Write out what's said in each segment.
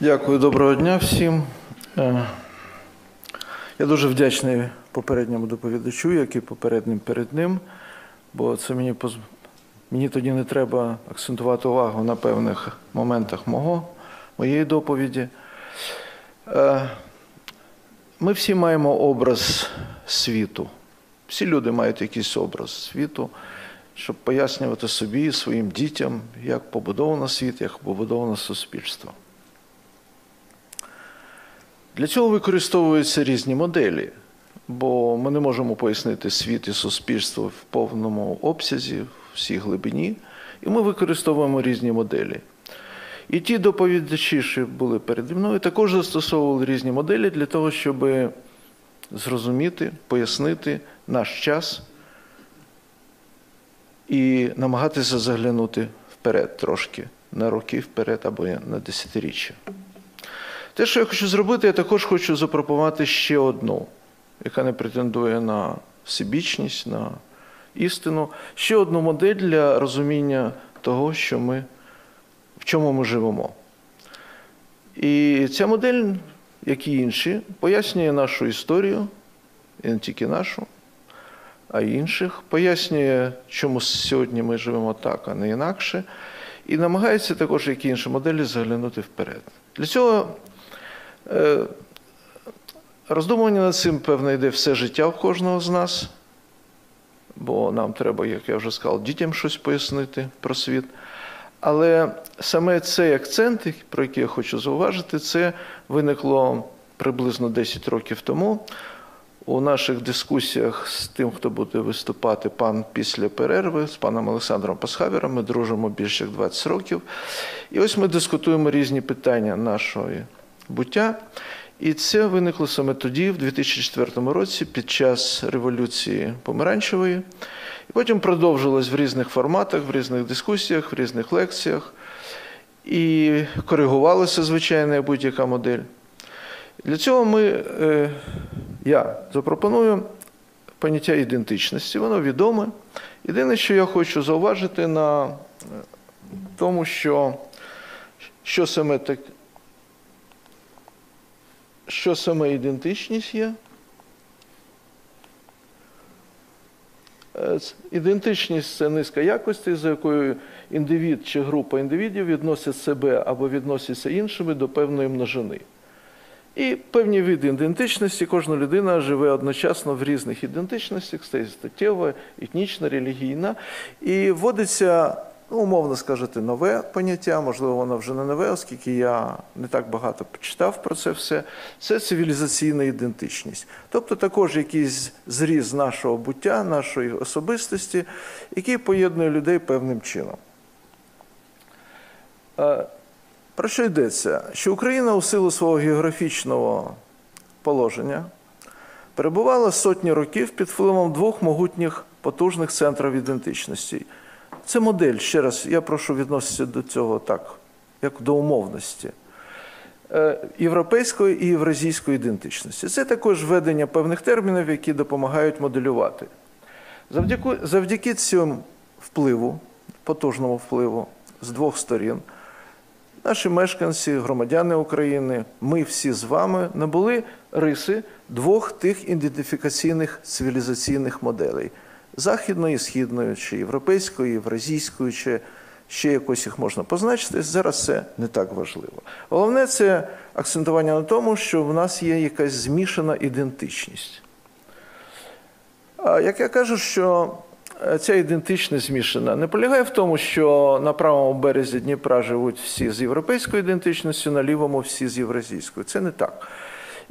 Дякую, доброго дня всім. Е, Я дуже вдячний попередньому доповідачу, як і попереднім перед ним, бо це мені поз... мені тоді не треба акцентувати увагу на певних моментах мого, моєї доповіді. Е, Ми всі маємо образ світу. Всі люди мають якийсь образ світу, щоб пояснювати собі своїм дітям, як побудовано світ, як побудовано суспільство. Для цього використовуються різні моделі, бо ми не можемо пояснити світ і суспільство в повному обсязі, в всій глибині, і ми використовуємо різні моделі. І ті доповідачі, що були переді мною, також застосовували різні моделі для того, щоб зрозуміти, пояснити наш час і намагатися заглянути вперед трошки, на роки вперед або на десятиріччя. Те, що я хочу зробити, я також хочу запропонувати ще одну, яка не претендує на всебічність, на істину, ще одну модель для розуміння того, що ми, в чому ми живемо. І ця модель, як і інші, пояснює нашу історію, і не тільки нашу, а й інших, пояснює, чому сьогодні ми живемо так, а не інакше, і намагається також, як і інші моделі, заглянути вперед. Для цього роздумування над цим, певно, йде все життя в кожного з нас, бо нам треба, як я вже сказав, дітям щось пояснити про світ. Але саме цей акцент, про який я хочу зауважити, це виникло приблизно 10 років тому. У наших дискусіях з тим, хто буде виступати пан після перерви, з паном Олександром Пасхавіром, ми дружимо більше як 20 років. І ось ми дискутуємо різні питання нашої буття. І це виникло саме тоді, в 2004 році, під час революції Помаранчевої. І потім продовжилось в різних форматах, в різних дискусіях, в різних лекціях. І коригувалася, звичайно, будь-яка модель. Для цього ми, е, я запропоную поняття ідентичності, воно відоме. Єдине, що я хочу зауважити на тому, що що саме так, що саме ідентичність є? Е, ідентичність це низка якостей, за якою індивід чи група індивідів відносять себе або відносяться іншими до певної множини. І певні види ідентичності, кожна людина живе одночасно в різних ідентичностях, статтєва, етнічна, релігійна, і вводиться ну, умовно скажете, нове поняття, можливо, воно вже не нове, оскільки я не так багато почитав про це все. Це цивілізаційна ідентичність. Тобто також якийсь зріз нашого буття, нашої особистості, який поєднує людей певним чином. Про що йдеться? Що Україна у силу свого географічного положення перебувала сотні років під впливом двох могутніх потужних центрів ідентичності. Це модель, ще раз, я прошу відноситися до цього так, як до умовності. Е, європейської і євразійської ідентичності. Це також введення певних термінів, які допомагають моделювати. Завдяки завдяки цьому впливу, потужному впливу з двох сторін, наші мешканці, громадяни України, ми всі з вами набули риси двох тих ідентифікаційних цивілізаційних моделей західної, східної, чи європейської, євразійської, чи ще якось їх можна позначити. Зараз це не так важливо. Головне це акцентування на тому, що в нас є якась змішана ідентичність. Як я кажу, що е, ця ідентичність змішана не полягає в тому, що на правому березі Дніпра живуть всі з європейською ідентичністю, на лівому всі з євразійською. Це не так.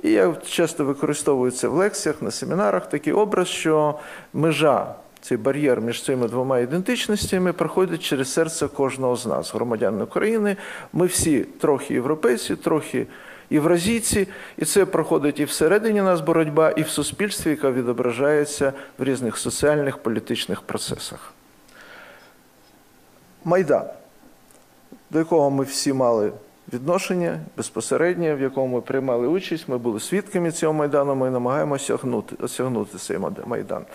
І я часто використовую це в лекціях, на семінарах такий образ, що межа, цей бар'єр між цими двома ідентичностями проходить через серце кожного з нас, громадян України. Ми всі трохи європейці, трохи євразійці, і це проходить і всередині нас боротьба, і в суспільстві, яка відображається в різних соціальних політичних процесах. Майдан, до якого ми всі мали відношення безпосереднє, в якому ми приймали участь, ми були свідками цього майдану, ми намагаємося осягнути, осягнути цей майдан.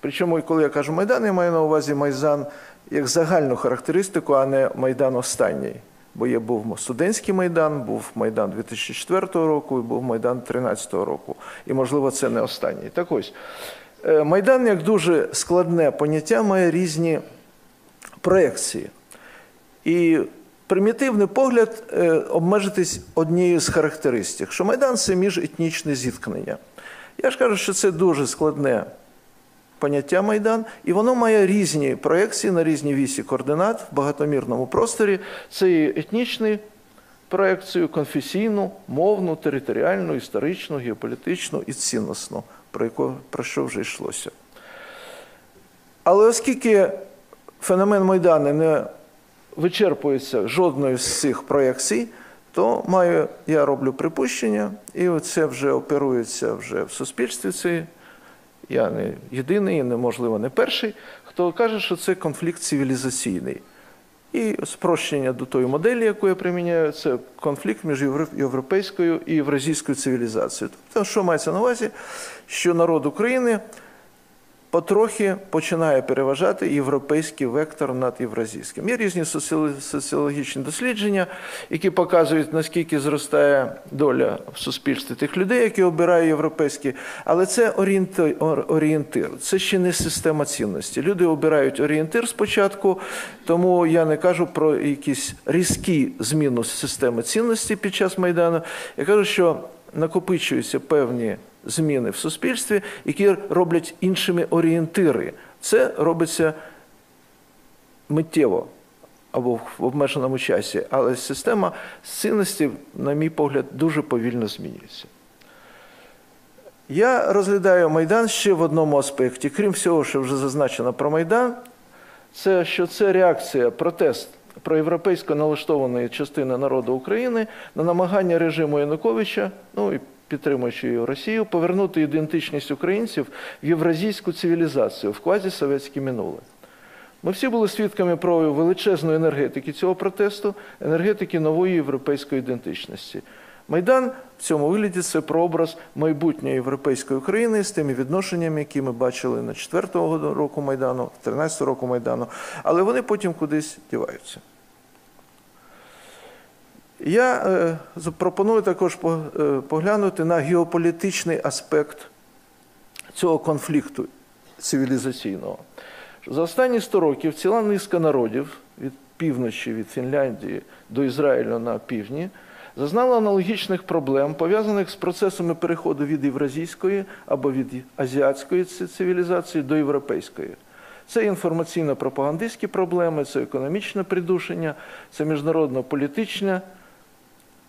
Причому, коли я кажу майдан, я маю на увазі майдан як загальну характеристику, а не майдан останній. Бо є був студентський майдан, був майдан 2004 року і був майдан 2013 року. І, можливо, це не останній. Так ось, е, майдан як дуже складне поняття має різні проекції. І примітивний погляд е, обмежитись однією з характеристик, що Майдан це міжетнічне зіткнення. Я ж кажу, що це дуже складне поняття Майдан, і воно має різні проекції на різні вісі координат в багатомірному просторі. Це і етнічний проекцію, конфесійну, мовну, територіальну, історичну, геополітичну і цінностну, про, яку, про що вже йшлося. Але оскільки феномен Майдану не вичерпується жодною з цих проекцій, то маю, я роблю припущення, і це вже оперується вже в суспільстві. Це я не єдиний, і неможливо не перший, хто каже, що це конфлікт цивілізаційний. І спрощення до тої моделі, яку я приміняю, це конфлікт між європейською і євразійською цивілізацією. Тобто, що мається на увазі, що народ України потрохи починає переважати європейський вектор над євразійським. Є різні соціологічні дослідження, які показують, наскільки зростає доля в суспільстві тих людей, які обирають європейські, але це орієнтир, це ще не система цінності. Люди обирають орієнтир спочатку, тому я не кажу про якісь різкі зміну системи цінності під час Майдану. Я кажу, що накопичуються певні зміни в суспільстві, які роблять іншими орієнтири. Це робиться миттєво або в обмеженому часі, але система цінностей, на мій погляд, дуже повільно змінюється. Я розглядаю Майдан ще в одному аспекті, крім всього, що вже зазначено про Майдан, це що це реакція, протест проєвропейсько налаштованої частини народу України на намагання режиму Януковича, ну і підтримуючи Росію, повернути ідентичність українців в євразійську цивілізацію в квазісовєтське минуле. Ми всі були свідками прояву величезної енергетики цього протесту, енергетики нової європейської ідентичності. Майдан в цьому вигляді це прообраз майбутньої європейської України з тими відношеннями, які ми бачили на 4-го року Майдану, 13-го року Майдану, але вони потім кудись діваються. Я е, запропоную також е, поглянути на геополітичний аспект цього конфлікту цивілізаційного. За останні 100 років ціла низка народів від півночі, від Фінляндії до Ізраїлю на півдні зазнала аналогічних проблем, пов'язаних з процесами переходу від євразійської або від азіатської цивілізації до європейської. Це інформаційно-пропагандистські проблеми, це економічне придушення, це міжнародно-політичне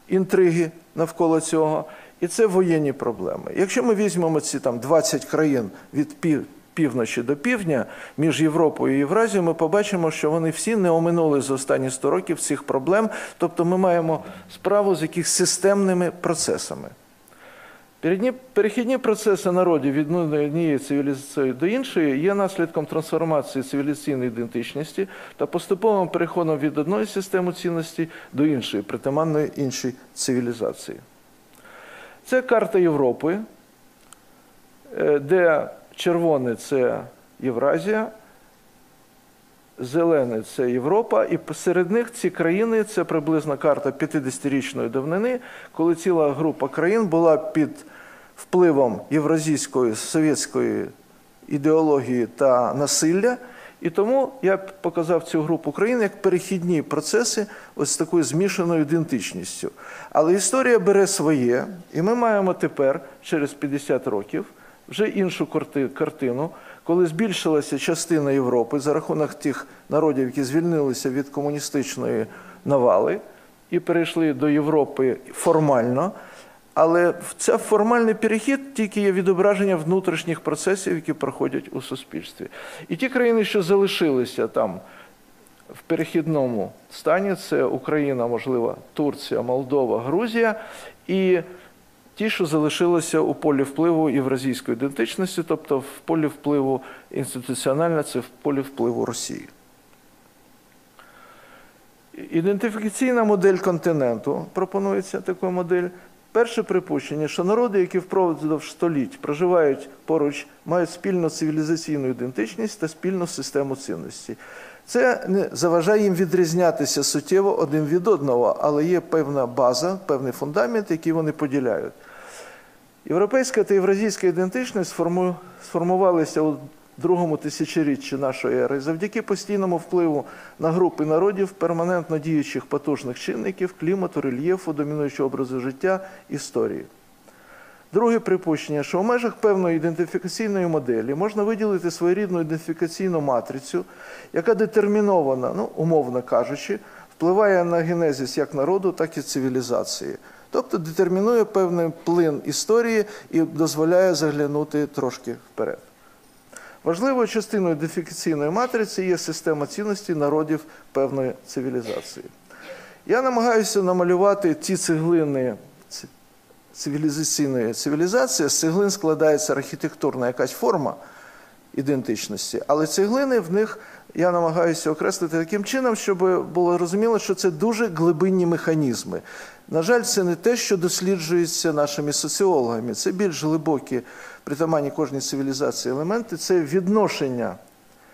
інтриги навколо цього, і це воєнні проблеми. Якщо ми візьмемо ці там 20 країн від півночі до півдня між Європою і Євразією, ми побачимо, що вони всі не оминули за останні 100 років цих проблем. Тобто ми маємо справу з якихось системними процесами. Перехідні процеси народів від однієї цивілізації до іншої є наслідком трансформації цивілізаційної ідентичності та поступовим переходом від одної системи цінностей до іншої, притаманної іншій цивілізації. Це карта Європи, е, де червоне це Євразія, зелене це Європа, і серед них ці країни це приблизно карта 50-річної давнини, коли ціла група країн була під впливом євразійської совєтської ідеології та насилля. І тому я показав цю групу країн як перехідні процеси ось з такою змішаною ідентичністю. Але історія бере своє, і ми маємо тепер, через 50 років, вже іншу картину, коли збільшилася частина Європи за рахунок тих народів, які звільнилися від комуністичної навали і перейшли до Європи формально. Але це формальний перехід тільки є відображення внутрішніх процесів, які проходять у суспільстві. І ті країни, що залишилися там в перехідному стані, це Україна, можливо, Турція, Молдова, Грузія. І ті, що залишилися у полі впливу євразійської ідентичності, тобто в полі впливу інституціонально, це в полі впливу Росії. Ідентифікаційна модель континенту пропонується така модель. Перше припущення, що народи, які впродовж століть проживають поруч, мають спільну цивілізаційну ідентичність та спільну систему цінностей. Це не заважає їм відрізнятися суттєво один від одного, але є певна база, певний фундамент, який вони поділяють. Європейська та євразійська ідентичність сформувалися у другому тисячоріччі нашої ери завдяки постійному впливу на групи народів, перманентно діючих потужних чинників, клімату, рельєфу, домінуючого образу життя, історії. Друге припущення, що в межах певної ідентифікаційної моделі можна виділити своєрідну ідентифікаційну матрицю, яка детермінована, ну, умовно кажучи, впливає на генезис як народу, так і цивілізації. Тобто детермінує певний плин історії і дозволяє заглянути трошки вперед. Важливою частиною ідентифікаційної матриці є система цінностей народів певної цивілізації. Я намагаюся намалювати ті цеглини ці- цивілізаційної цивілізації. З цеглин складається архітектурна якась форма ідентичності, але цеглини в них я намагаюся окреслити таким чином, щоб було зрозуміло, що це дуже глибинні механізми. На жаль, це не те, що досліджується нашими соціологами. Це більш глибокі, притаманні кожній цивілізації елементи. Це відношення,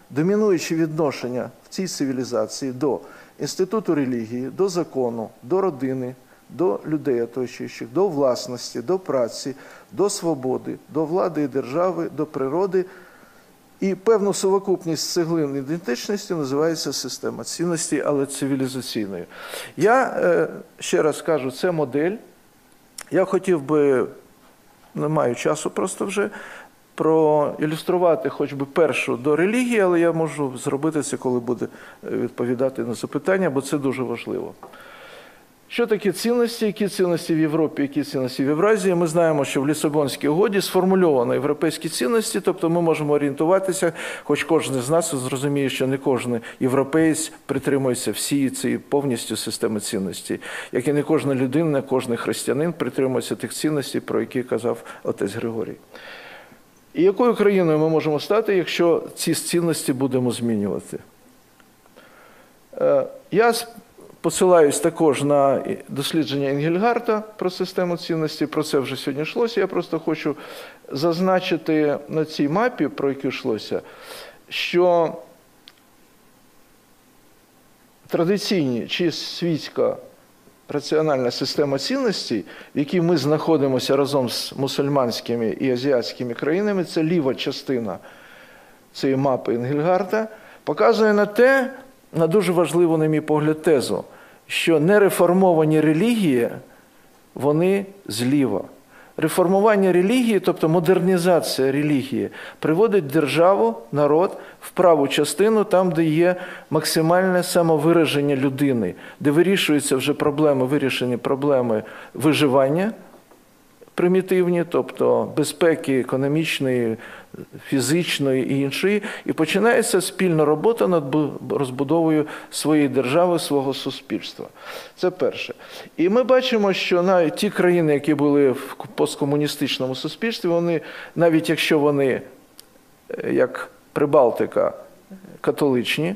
домінуючі відношення в цій цивілізації до інституту релігії, до закону, до родини, до людей оточуючих, до власності, до праці, до свободи, до влади і держави, до природи. І певну совокупність цеглин ідентичності називається система цінностей, але цивілізаційною. Я е, ще раз кажу, це модель. Я хотів би, не маю часу просто вже, проілюструвати хоч би першу до релігії, але я можу зробити це, коли буде е, відповідати на запитання, бо це дуже важливо. Що таке цінності? Які цінності в Європі, які цінності в Євразії? Ми знаємо, що в Лісабонській угоді сформульовано європейські цінності, тобто ми можемо орієнтуватися, хоч кожен з нас зрозуміє, що не кожен європеєць притримується всієї цієї повністю системи цінностей, як і не кожна людина, кожен християнин притримується тих цінностей, про які казав отець Григорій. І якою країною ми можемо стати, якщо ці цінності будемо змінювати? Е, Я посилаюсь також на дослідження Енгельгарта про систему цінностей. Про це вже сьогодні йшлося. Я просто хочу зазначити на цій мапі, про яку йшлося, що традиційні чи світська раціональна система цінностей, в якій ми знаходимося разом з мусульманськими і азіатськими країнами, це ліва частина цієї мапи Енгельгарта, показує на те, на дуже важливу, на мій погляд, тезу, що нереформовані релігії, вони зліва. Реформування релігії, тобто модернізація релігії, приводить державу, народ в праву частину, там, де є максимальне самовираження людини, де вирішуються вже проблеми, вирішені проблеми виживання примітивні, тобто безпеки економічної, фізичної і іншої, і починається спільна робота над розбудовою своєї держави, свого суспільства. Це перше. І ми бачимо, що навіть ті країни, які були в посткомуністичному суспільстві, вони, навіть якщо вони, е, як Прибалтика, католичні,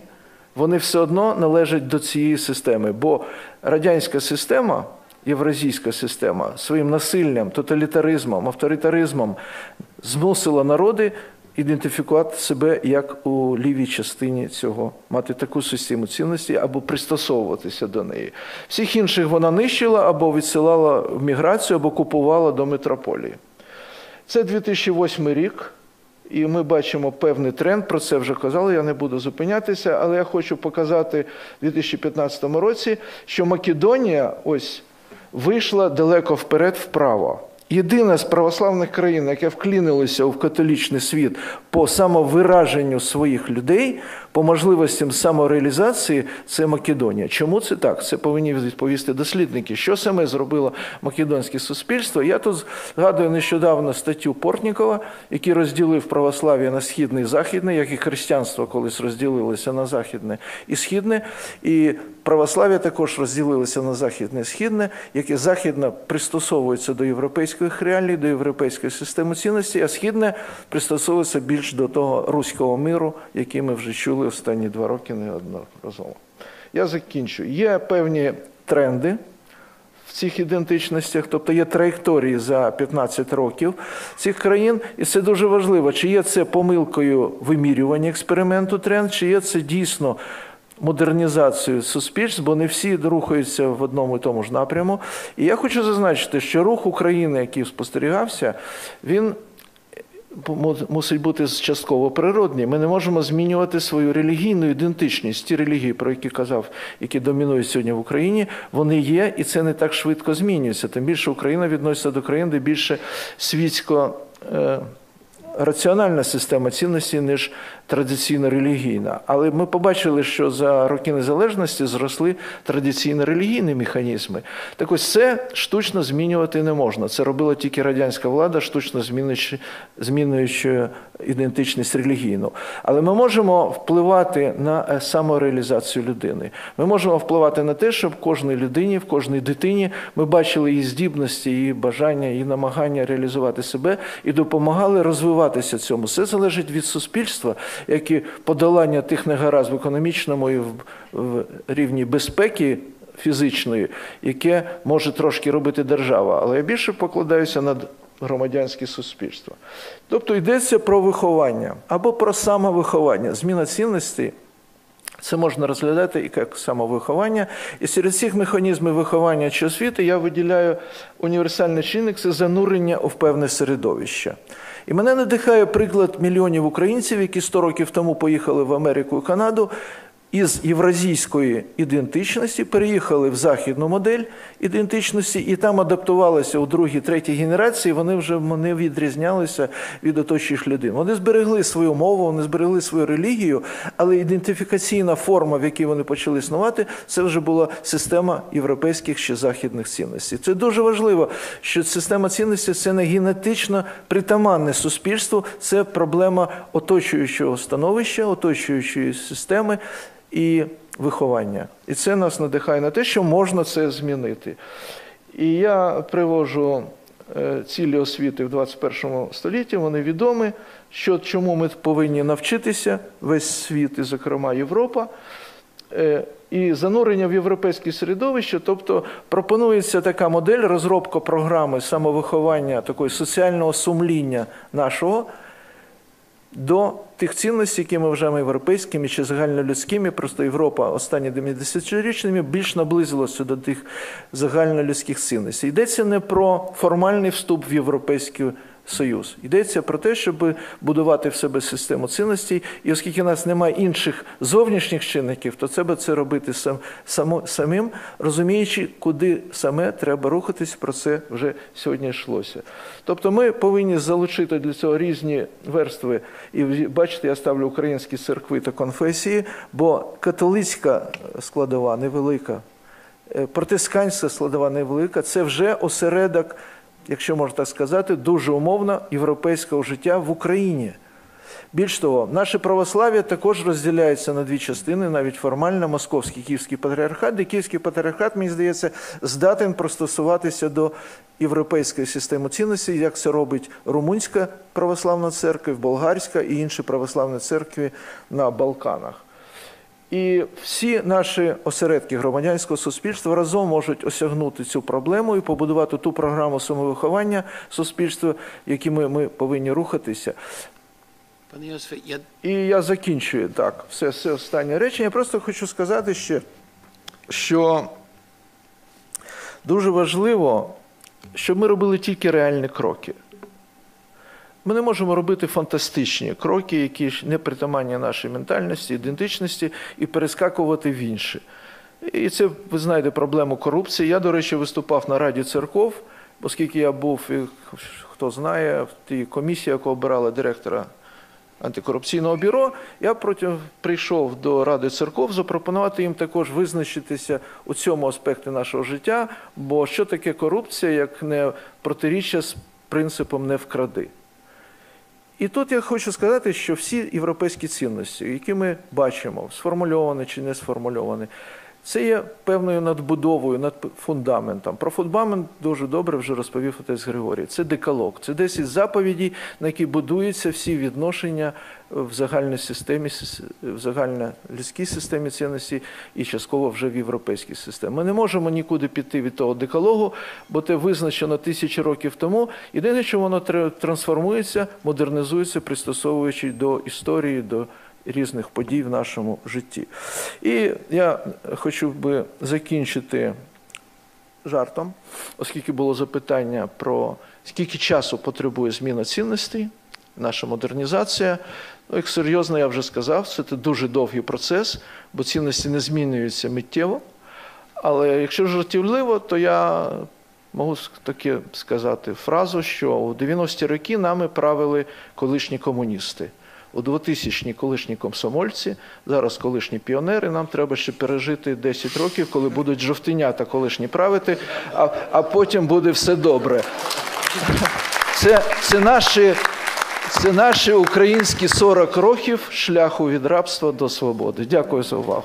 вони все одно належать до цієї системи, бо радянська система. Євразійська система своїм насиллям, тоталітаризмом, авторитаризмом змусила народи ідентифікувати себе як у лівій частині цього, мати таку систему цінностей або пристосовуватися до неї. Всіх інших вона нищила або відсилала в міграцію, або купувала до метрополії. Це 2008 рік, і ми бачимо певний тренд. Про це вже казали. Я не буду зупинятися, але я хочу показати в 2015 році, що Македонія ось вийшла далеко вперед вправо. Єдина з православних країн, яка вклінилася в католічний світ по самовираженню своїх людей, по можливостям самореалізації, це Македонія. Чому це так? Це повинні відповісти дослідники. Що саме зробило македонське суспільство? Я тут згадую нещодавно статтю Портнікова, який розділив православ'я на східне і західне, як і християнство колись розділилося на західне і східне. І православ'я також розділилося на західне і східне, яке західне пристосовується до європейських реалій, до європейської системи цінностей, а східне пристосовується більш до того руського миру, який ми вже чули останні два роки неодноразово. Я закінчу. Є певні тренди в цих ідентичностях, тобто є траєкторії за 15 років цих країн, і це дуже важливо, чи є це помилкою вимірювання експерименту тренд, чи є це дійсно модернізацією суспільств, бо не всі рухаються в одному і тому ж напряму. І я хочу зазначити, що рух України, який спостерігався, він мусить бути частково природний. Ми не можемо змінювати свою релігійну ідентичність. Ті релігії, про які казав, які домінують сьогодні в Україні, вони є, і це не так швидко змінюється. Тим більше Україна відноситься до країн, де більше світсько. Раціональна система цінностей, ніж традиційно релігійна. Але ми побачили, що за роки незалежності зросли традиційно релігійні механізми. Так ось це штучно змінювати не можна. Це робила тільки радянська влада, штучно змінюючи, змінюючи ідентичність релігійну. Але ми можемо впливати на е, самореалізацію людини. Ми можемо впливати на те, щоб в кожній людині, в кожній дитині ми бачили її здібності, її бажання, її намагання реалізувати себе і допомагали розвиватися цьому. Це залежить від суспільства, як і подолання тих негаразд в економічному і в рівні безпеки. Фізичної, яке може трошки робити держава, але я більше покладаюся на громадянське суспільство. Тобто йдеться про виховання або про самовиховання. Зміна цінностей це можна розглядати і як самовиховання. І серед цих механізмів виховання чи освіти я виділяю універсальний чинник це занурення у певне середовище. І мене надихає приклад мільйонів українців, які 100 років тому поїхали в Америку і Канаду із євразійської ідентичності переїхали в західну модель ідентичності і там адаптувалися у другій, третій генерації. Вони вже вони відрізнялися від оточуючих людей. Вони зберегли свою мову, вони зберегли свою релігію, але ідентифікаційна форма, в якій вони почали існувати, це вже була система європейських чи західних цінностей. Це дуже важливо, що система цінностей це не генетично притаманне суспільству, це проблема оточуючого становища, оточуючої системи і виховання. І це нас надихає на те, що можна це змінити. І я привожу е, цілі освіти в 21 столітті, вони відомі, що чому ми повинні навчитися весь світ, і, зокрема, Європа. Е, і занурення в європейське середовище, тобто пропонується така модель розробка програми самовиховання, такої соціального сумління нашого до тих цінностей, які ми вважаємо європейськими чи загальнолюдськими. Просто Європа останні 90-річними більш наблизилася до тих загальнолюдських цінностей. Йдеться не про формальний вступ в європейську союз. Йдеться про те, щоб будувати в себе систему цінностей, і оскільки у нас немає інших зовнішніх чинників, то треба це робити сам, само, самим, розуміючи, куди саме треба рухатись, про це вже сьогодні йшлося. Тобто ми повинні залучити для цього різні верстви. І бачите, я ставлю українські церкви та конфесії, бо католицька складова невелика. Е, протестантська складова невелика це вже осередок якщо можна так сказати, дуже умовно європейського життя в Україні. Більш того, наше православ'я також розділяється на дві частини, навіть формально московський київський патріархат, де київський патріархат, мені здається, здатен пристосуватися до європейської системи цінностей, як це робить Румунська православна церква, Болгарська і інші православні церкви на Балканах. І всі наші осередки громадянського суспільства разом можуть осягнути цю проблему і побудувати ту програму самовиховання суспільства, якими ми повинні рухатися. Пане Йосифе, я... І я закінчую так, все, все останнє речення. Я просто хочу сказати ще, що дуже важливо, щоб ми робили тільки реальні кроки. Ми не можемо робити фантастичні кроки, які ж не притаманні нашій ментальності, ідентичності, і перескакувати в інші. І це, ви знаєте, проблему корупції. Я, до речі, виступав на Раді церков, оскільки я був, хто знає, в тій комісії, яка обирала директора антикорупційного бюро, я протягом прийшов до Ради церков запропонувати їм також визначитися у цьому аспекті нашого життя. Бо що таке корупція, як не протиріччя з принципом не вкради. І тут я хочу сказати, що всі європейські цінності, які ми бачимо, сформульовані чи не сформульовані, Це є певною надбудовою, над фундаментом. Про фундамент дуже добре вже розповів отець Григорій. Це декалог, це 10 заповідей, на які будуються всі відношення в загальній системі, в загальнолюдській системі цінностей і частково вже в європейській системі. Ми не можемо нікуди піти від того декалогу, бо те визначено тисячі років тому. Єдине, що воно трансформується, модернізується, пристосовуючи до історії, до різних подій в нашому житті. І я хочу би закінчити жартом, оскільки було запитання про скільки часу потребує зміна цінностей, наша модернізація. Ну, як серйозно я вже сказав, це дуже довгий процес, бо цінності не змінюються миттєво. Але якщо жартівливо, то я можу таке сказати фразу, що у 90-ті роки нами правили колишні комуністи. У 2000-ні колишні комсомольці, зараз колишні піонери. Нам треба ще пережити 10 років, коли будуть жовтенята колишні правити, а, а потім буде все добре. Це, це, наші, це наші українські 40 років шляху від рабства до свободи. Дякую за увагу.